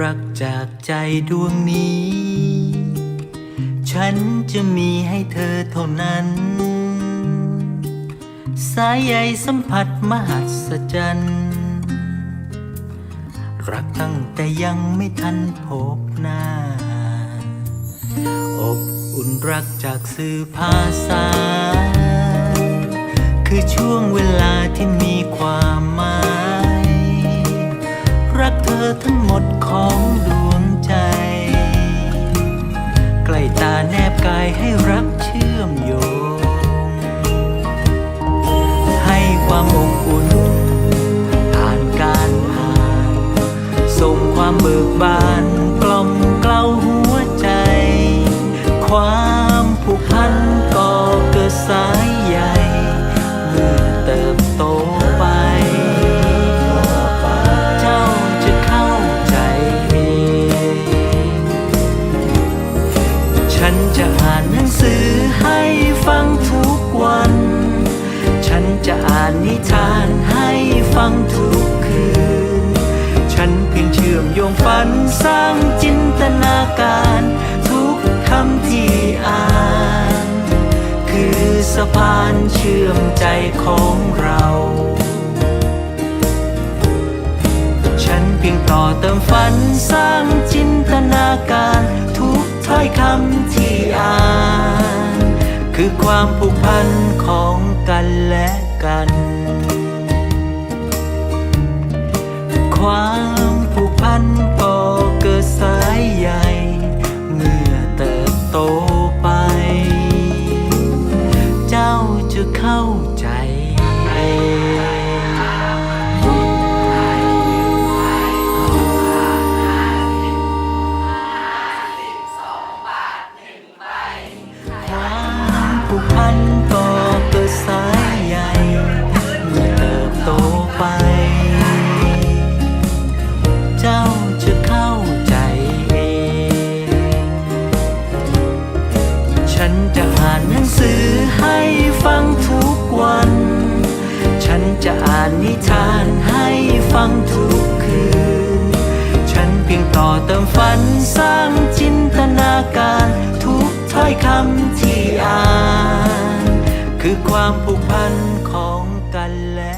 รักจากใจดวงนี้ ฉันจะมีให้เธอเท่านั้น สายใยสัมผัสมหัศจรรย์รักตั้งแต่ยังไม่ทันพบหน้า อบอุ่นรักจากสื่อภาษา คือช่วงเวลาที่มีความหมาย อทั้งหมดของดวงใจ ใกล้ตาแนบกายให้รักเชื่อมโยง ให้ความอบอุ่น ผ่านการผ่าน ส่งความเบิกบานกล่อมเกลาหัว ทานให้ฟังทุกคืน ฉันเพียงเชื่อมโยงฝันสร้างจินตนาการ ทุกคำที่อ่าน คือสะพานเชื่อมใจของเรา ฉันเพียงต่อเติมฝันสร้างจินตนาการ ทุกถ้อยคำที่อ่าน คือความผูกพันของกันและกัน มันก็เกิดสายใหญ่ เมื่อเติบโตไป เจ้าจะเข้าใจ อ่านหนังสือให้ฟังทุกวัน ฉันจะอ่านนิทานให้ฟังทุกคืน ฉันเพียงต่อเติมฝันสร้างจินตนาการ ทุกถ้อยคำที่อ่าน คือความผูกพันของกันและ